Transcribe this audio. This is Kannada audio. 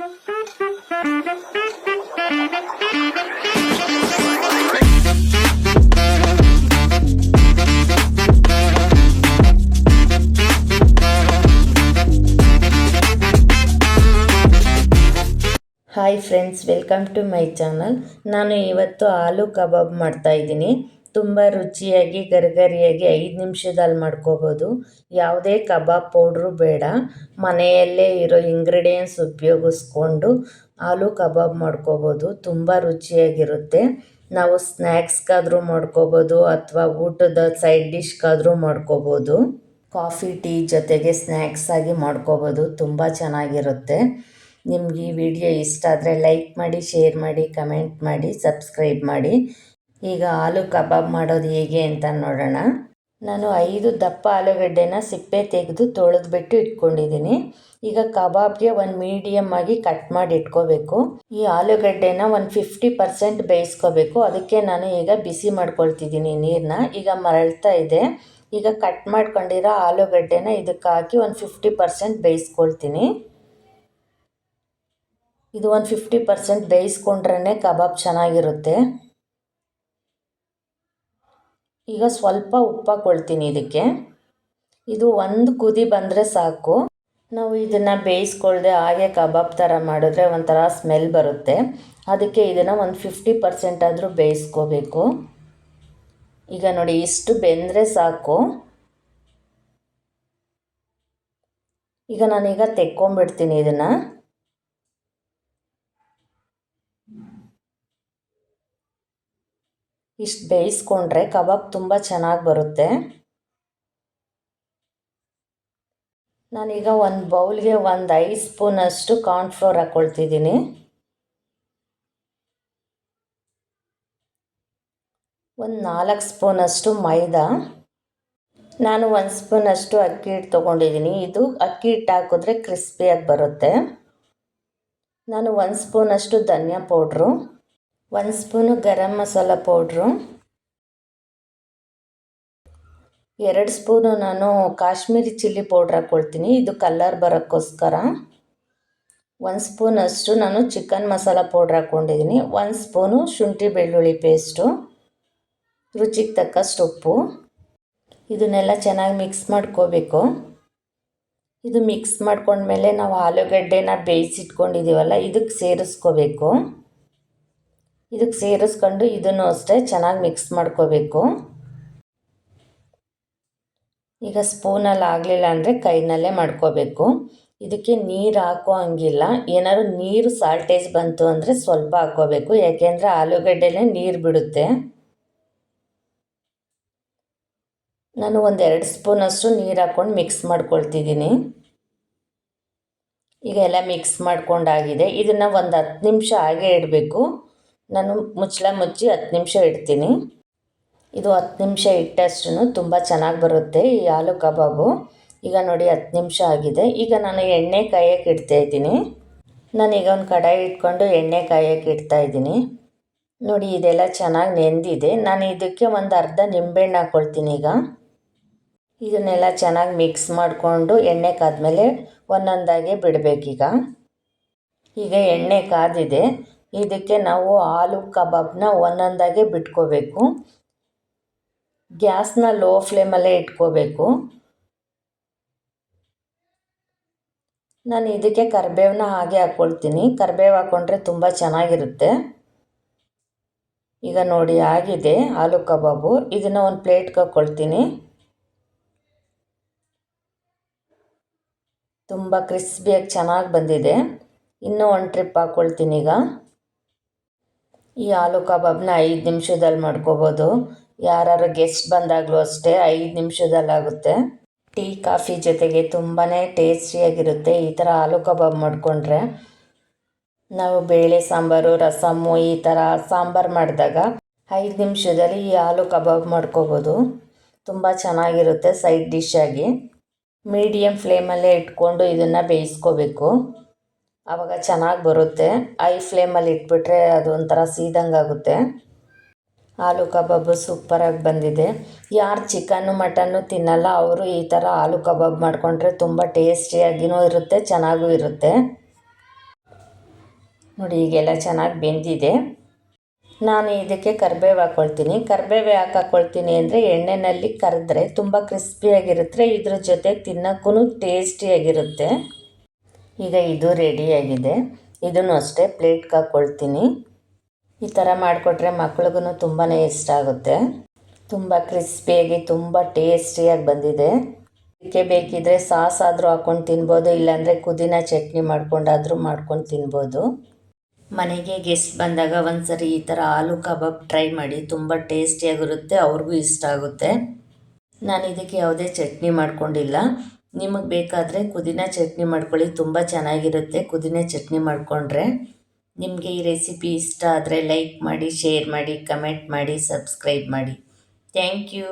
Hi friends welcome to my channel ನಾನು ಇವತ್ತು ಆಲೂ ಕಬಾಬ್ ಮಾಡ್ತಾ ಇದ್ದೀನಿ. ತುಂಬ ರುಚಿಯಾಗಿ, ಗರಿಗರಿಯಾಗಿ ಐದು ನಿಮಿಷದಲ್ಲಿ ಮಾಡ್ಕೋಬೋದು. ಯಾವುದೇ ಕಬಾಬ್ ಪೌಡ್ರು ಬೇಡ. ಮನೆಯಲ್ಲೇ ಇರೋ ಇಂಗ್ರೀಡಿಯೆಂಟ್ಸ್ ಉಪಯೋಗಿಸ್ಕೊಂಡು ಆಲೂ ಕಬಾಬ್ ಮಾಡ್ಕೋಬೋದು. ತುಂಬ ರುಚಿಯಾಗಿರುತ್ತೆ. ನಾವು ಸ್ನ್ಯಾಕ್ಸ್ಗಾದರೂ ಮಾಡ್ಕೋಬೋದು ಅಥವಾ ಊಟದ ಸೈಡ್ ಡಿಶ್ಗಾದರೂ ಮಾಡ್ಕೋಬೋದು. ಕಾಫಿ, ಟೀ ಜೊತೆಗೆ ಸ್ನ್ಯಾಕ್ಸ್ ಆಗಿ ಮಾಡ್ಕೋಬೋದು. ತುಂಬ ಚೆನ್ನಾಗಿರುತ್ತೆ. ನಿಮಗೆ ಈ ವಿಡಿಯೋ ಇಷ್ಟ ಆದರೆ ಲೈಕ್ ಮಾಡಿ, ಶೇರ್ ಮಾಡಿ, ಕಮೆಂಟ್ ಮಾಡಿ, ಸಬ್ಸ್ಕ್ರೈಬ್ ಮಾಡಿ. ಈಗ ಆಲೂ ಕಬಾಬ್ ಮಾಡೋದು ಹೇಗೆ ಅಂತ ನೋಡೋಣ. ನಾನು ಐದು ದಪ್ಪ ಆಲೂಗಡ್ಡೆನ ಸಿಪ್ಪೆ ತೆಗೆದು ತೊಳೆದ್ಬಿಟ್ಟು ಇಟ್ಕೊಂಡಿದ್ದೀನಿ. ಈಗ ಕಬಾಬ್ಗೆ ಒಂದು ಮೀಡಿಯಮ್ ಆಗಿ ಕಟ್ ಮಾಡಿ ಇಟ್ಕೋಬೇಕು. ಈ ಆಲೂಗಡ್ಡೆನ ಒಂದು ಫಿಫ್ಟಿ ಪರ್ಸೆಂಟ್ ಬೇಯಿಸ್ಕೋಬೇಕು. ಅದಕ್ಕೆ ನಾನು ಈಗ ಬಿಸಿ ಮಾಡ್ಕೊಳ್ತಿದ್ದೀನಿ ನೀರನ್ನ ಈಗ ಮರಳ್ತಾ ಇದೆ. ಈಗ ಕಟ್ ಮಾಡ್ಕೊಂಡಿರೋ ಆಲೂಗಡ್ಡೆನ ಇದಕ್ಕೆ ಹಾಕಿ ಒಂದು ಫಿಫ್ಟಿ ಪರ್ಸೆಂಟ್ ಬೇಯಿಸ್ಕೊಳ್ತೀನಿ. ಇದು ಒಂದು ಫಿಫ್ಟಿ ಪರ್ಸೆಂಟ್ ಬೇಯಿಸ್ಕೊಂಡ್ರೇ ಕಬಾಬ್ ಚೆನ್ನಾಗಿರುತ್ತೆ. ಈಗ ಸ್ವಲ್ಪ ಉಪ್ಪು ಹಾಕ್ಕೊಳ್ತೀನಿ ಇದಕ್ಕೆ. ಇದು ಒಂದು ಕುದಿ ಬಂದರೆ ಸಾಕು. ನಾವು ಇದನ್ನು ಬೇಯಿಸ್ಕೊಳ್ದೆ ಹಾಗೆ ಕಬಾಬ್ ಥರ ಮಾಡಿದ್ರೆ ಒಂಥರ ಸ್ಮೆಲ್ ಬರುತ್ತೆ. ಅದಕ್ಕೆ ಇದನ್ನು ಒಂದು ಫಿಫ್ಟಿ ಪರ್ಸೆಂಟ್ ಆದರೂ ಬೇಯಿಸ್ಕೋಬೇಕು. ಈಗ ನೋಡಿ, ಇಷ್ಟು ಬೆಂದರೆ ಸಾಕು. ಈಗ ನಾನೀಗ ತೆಕ್ಕೊಂಬಿಡ್ತೀನಿ ಇದನ್ನು. ಇಷ್ಟು ಬೇಯಿಸ್ಕೊಂಡ್ರೆ ಕಬಾಬ್ ತುಂಬ ಚೆನ್ನಾಗಿ ಬರುತ್ತೆ. ನಾನೀಗ ಒಂದು ಬೌಲ್ಗೆ ಒಂದು ಐದು ಸ್ಪೂನಷ್ಟು ಕಾರ್ನ್ಫ್ಲೋರ್ ಹಾಕ್ಕೊಳ್ತಿದ್ದೀನಿ ಒಂದು ನಾಲ್ಕು ಸ್ಪೂನಷ್ಟು ಮೈದಾ. ನಾನು ಒಂದು ಸ್ಪೂನಷ್ಟು ಅಕ್ಕಿ ಹಿಟ್ಟು ತೊಗೊಂಡಿದ್ದೀನಿ. ಇದು ಅಕ್ಕಿ ಹಿಟ್ಟು ಹಾಕಿದ್ರೆ ಕ್ರಿಸ್ಪಿಯಾಗಿ ಬರುತ್ತೆ. ನಾನು ಒಂದು ಸ್ಪೂನಷ್ಟು ಧನಿಯಾ ಪೌಡ್ರು. ಒಂದು ಸ್ಪೂನು ಗರಂ ಮಸಾಲ ಪೌಡ್ರು ಎರಡು ಸ್ಪೂನು ನಾನು ಕಾಶ್ಮೀರಿ ಚಿಲ್ಲಿ ಪೌಡ್ರ್ ಹಾಕ್ಕೊಳ್ತೀನಿ ಇದು ಕಲ್ಲರ್ ಬರೋಕ್ಕೋಸ್ಕರ. ಒಂದು ಸ್ಪೂನಷ್ಟು ನಾನು ಚಿಕನ್ ಮಸಾಲ ಪೌಡ್ರ್ ಹಾಕ್ಕೊಂಡಿದ್ದೀನಿ ಒಂದು ಸ್ಪೂನು ಶುಂಠಿ ಬೆಳ್ಳುಳ್ಳಿ ಪೇಸ್ಟು ರುಚಿಗೆ ತಕ್ಕಷ್ಟು ಉಪ್ಪು. ಇದನ್ನೆಲ್ಲ ಚೆನ್ನಾಗಿ ಮಿಕ್ಸ್ ಮಾಡ್ಕೋಬೇಕು. ಇದು ಮಿಕ್ಸ್ ಮಾಡ್ಕೊಂಡ್ಮೇಲೆ ನಾವು ಆಲೂಗಡ್ಡೆನ ಬೇಯಿಸಿಟ್ಕೊಂಡಿದ್ದೀವಲ್ಲ ಇದಕ್ಕೆ ಸೇರಿಸ್ಕೋಬೇಕು. ಇದಕ್ಕೆ ಸೇರಿಸ್ಕೊಂಡು ಇದನ್ನು ಅಷ್ಟೇ ಚೆನ್ನಾಗಿ ಮಿಕ್ಸ್ ಮಾಡ್ಕೋಬೇಕು. ಈಗ ಸ್ಪೂನಲ್ಲಿ ಆಗಲಿಲ್ಲ ಅಂದರೆ ಕೈನಲ್ಲೇ ಮಾಡ್ಕೋಬೇಕು. ಇದಕ್ಕೆ ನೀರು ಹಾಕೋ ಹಂಗಿಲ್ಲ. ಏನಾದ್ರು ನೀರು ಸಾಲ್ಟೇಜ್ ಬಂತು ಅಂದರೆ ಸ್ವಲ್ಪ ಹಾಕ್ಕೋಬೇಕು. ಯಾಕೆಂದರೆ ಆಲೂಗಡ್ಡೆಲೇ ನೀರು ಬಿಡುತ್ತೆ. ನಾನು ಒಂದು ಎರಡು ಸ್ಪೂನಷ್ಟು ನೀರು ಹಾಕ್ಕೊಂಡು ಮಿಕ್ಸ್ ಮಾಡ್ಕೊಳ್ತಿದ್ದೀನಿ. ಈಗ ಎಲ್ಲ ಮಿಕ್ಸ್ ಮಾಡ್ಕೊಂಡಾಗಿದೆ. ಇದನ್ನು ಒಂದು ಹತ್ತು ನಿಮಿಷ ಹಾಗೆ ಇಡಬೇಕು. ನಾನು ಮುಚ್ಚಳ ಮುಚ್ಚಿ ಹತ್ತು ನಿಮಿಷ ಇಡ್ತೀನಿ. ಇದು ಹತ್ತು ನಿಮಿಷ ಇಟ್ಟಷ್ಟು ತುಂಬ ಚೆನ್ನಾಗಿ ಬರುತ್ತೆ ಈ ಆಲೂ ಕಬಾಬು. ಈಗ ನೋಡಿ ಹತ್ತು ನಿಮಿಷ ಆಗಿದೆ. ಈಗ ನಾನು ಎಣ್ಣೆ ಕಾಯಕ್ಕೆ ಇಡ್ತಾ ಇದ್ದೀನಿ. ನಾನೀಗ ಒಂದು ಕಡಾಯಿ ಇಟ್ಕೊಂಡು ಎಣ್ಣೆ ಕಾಯಕ್ಕೆ ಇಡ್ತಾ ಇದ್ದೀನಿ. ನೋಡಿ, ಇದೆಲ್ಲ ಚೆನ್ನಾಗಿ ನೆಂದಿದೆ. ನಾನು ಇದಕ್ಕೆ ಒಂದು ಅರ್ಧ ನಿಂಬೆಹಣ್ಣು ಹಾಕ್ಕೊಳ್ತೀನಿ ಈಗ. ಇದನ್ನೆಲ್ಲ ಚೆನ್ನಾಗಿ ಮಿಕ್ಸ್ ಮಾಡಿಕೊಂಡು ಎಣ್ಣೆ ಕಾದ್ಮೇಲೆ ಒಂದೊಂದಾಗೆ ಬಿಡಬೇಕೀಗ. ಈಗ ಎಣ್ಣೆ ಕಾದಿದೆ. ಇದಕ್ಕೆ ನಾವು ಆಲೂ ಕಬಾಬ್ನ ಒಂದೊಂದಾಗೆ ಬಿಟ್ಕೋಬೇಕು. ಗ್ಯಾಸ್ನ ಲೋ ಫ್ಲೇಮಲ್ಲೇ ಇಟ್ಕೋಬೇಕು. ನಾನು ಇದಕ್ಕೆ ಕರಿಬೇವನ್ನ ಹಾಗೆ ಹಾಕ್ಕೊಳ್ತೀನಿ ಕರಿಬೇವು ಹಾಕ್ಕೊಂಡ್ರೆ ತುಂಬ ಚೆನ್ನಾಗಿರುತ್ತೆ. ಈಗ ನೋಡಿ ಆಗಿದೆ ಆಲೂ ಕಬಾಬು. ಇದನ್ನು ಒಂದು ಪ್ಲೇಟ್ಗೆ ಹಾಕ್ಕೊಳ್ತೀನಿ ತುಂಬ ಕ್ರಿಸ್ಪಿಯಾಗಿ ಚೆನ್ನಾಗಿ ಬಂದಿದೆ. ಇನ್ನೂ ಒಂದು ಟ್ರಿಪ್ ಹಾಕ್ಕೊಳ್ತೀನಿ ಈಗ. ಈ ಆಲೂ ಕಬಾಬ್ನ ಐದು ನಿಮಿಷದಲ್ಲಿ ಮಾಡ್ಕೋಬೋದು. ಯಾರು ಗೆಸ್ಟ್ ಬಂದಾಗಲೂ ಅಷ್ಟೇ ಐದು ನಿಮಿಷದಲ್ಲಾಗುತ್ತೆ ಟೀ, ಕಾಫಿ ಜೊತೆಗೆ ತುಂಬಾ ಟೇಸ್ಟಿಯಾಗಿರುತ್ತೆ ಈ ಥರ ಆಲೂ ಕಬಾಬ್ ಮಾಡಿಕೊಂಡ್ರೆ. ನಾವು ಬೇಳೆ, ಸಾಂಬಾರು ರಸಮ್ಮು ಈ ಥರ ಸಾಂಬಾರು ಮಾಡಿದಾಗ ಐದು ನಿಮಿಷದಲ್ಲಿ ಈ ಆಲೂ ಕಬಾಬ್ ಮಾಡ್ಕೋಬೋದು. ತುಂಬ ಚೆನ್ನಾಗಿರುತ್ತೆ ಸೈಡ್ ಡಿಶ್ ಆಗಿ. ಮೀಡಿಯಮ್ ಫ್ಲೇಮಲ್ಲೇ ಇಟ್ಕೊಂಡು ಇದನ್ನು ಬೇಯಿಸ್ಕೋಬೇಕು. ಆವಾಗ ಚೆನ್ನಾಗಿ ಬರುತ್ತೆ. ಐ ಫ್ಲೇಮಲ್ಲಿ ಇಟ್ಬಿಟ್ರೆ ಅದು ಒಂಥರ ಸೀದಂಗೆ ಆಗುತ್ತೆ. ಆಲೂ ಕಬಾಬು ಸೂಪರಾಗಿ ಬಂದಿದೆ. ಯಾರು ಚಿಕನ್ನು, ಮಟನ್ನು ತಿನ್ನಲ್ಲ, ಅವರು ಈ ಥರ ಆಲೂ ಕಬಾಬ್ ಮಾಡಿಕೊಂಡ್ರೆ ತುಂಬ ಟೇಸ್ಟಿಯಾಗಿಯೂ ಇರುತ್ತೆ, ಚೆನ್ನಾಗೂ ಇರುತ್ತೆ. ನೋಡಿ, ಈಗೆಲ್ಲ ಚೆನ್ನಾಗಿ ಬೆಂದಿದೆ. ನಾನು ಇದಕ್ಕೆ ಕರಿಬೇವು ಹಾಕ್ಕೊಳ್ತೀನಿ ಕರಿಬೇವು ಯಾಕೆ ಹಾಕ್ಕೊಳ್ತೀನಿ ಅಂದರೆ ಎಣ್ಣೆಯಲ್ಲಿ ಕರೆದ್ರೆ ತುಂಬ ಕ್ರಿಸ್ಪಿಯಾಗಿರುತ್ತೆ ಇದ್ರ ಜೊತೆ ತಿನ್ನೋಕ್ಕೂ ಟೇಸ್ಟಿಯಾಗಿರುತ್ತೆ ಈಗ ಇದು ರೆಡಿಯಾಗಿದೆ ಇದನ್ನು ಅಷ್ಟೇ ಪ್ಲೇಟ್ಗೆ ಹಾಕ್ಕೊಳ್ತೀನಿ ಈ ಥರ ಮಾಡಿಕೊಟ್ರೆ ಮಕ್ಳಿಗೂ ತುಂಬಾ ಇಷ್ಟ ಆಗುತ್ತೆ. ತುಂಬ ಕ್ರಿಸ್ಪಿಯಾಗಿ ತುಂಬ ಟೇಸ್ಟಿಯಾಗಿ ಬಂದಿದೆ. ಇದಕ್ಕೆ ಬೇಕಿದ್ರೆ ಸಾಸ್ ಆದರೂ ಹಾಕ್ಕೊಂಡು ತಿನ್ಬೋದು, ಇಲ್ಲಾಂದರೆ ಕುದಿನ ಚಟ್ನಿ ಮಾಡ್ಕೊಂಡಾದರೂ ಮಾಡ್ಕೊಂಡು ತಿನ್ಬೋದು. ಮನೆಗೆ ಗೆಸ್ಟ್ ಬಂದಾಗ ಒಂದ್ಸರಿ ಈ ಥರ ಆಲೂ ಕಬಾಬ್ ಟ್ರೈ ಮಾಡಿ, ತುಂಬ ಟೇಸ್ಟಿಯಾಗಿರುತ್ತೆ ಅವ್ರಿಗೂ ಇಷ್ಟ ಆಗುತ್ತೆ. ನಾನು ಇದಕ್ಕೆ ಯಾವುದೇ ಚಟ್ನಿ ಮಾಡ್ಕೊಂಡಿಲ್ಲ. ನಿಮಗೆ ಬೇಕಾದರೆ ಪುದೀನ ಚಟ್ನಿ ಮಾಡ್ಕೊಳ್ಳಿ, ತುಂಬ ಚೆನ್ನಾಗಿರುತ್ತೆ. ಪುದೀನ ಚಟ್ನಿ ಮಾಡಿಕೊಂಡ್ರೆ ನಿಮಗೆ ಈ ರೆಸಿಪಿ ಇಷ್ಟ ಆದರೆ ಲೈಕ್ ಮಾಡಿ ಶೇರ್ ಮಾಡಿ ಕಮೆಂಟ್ ಮಾಡಿ ಸಬ್ಸ್ಕ್ರೈಬ್ ಮಾಡಿ. Thank you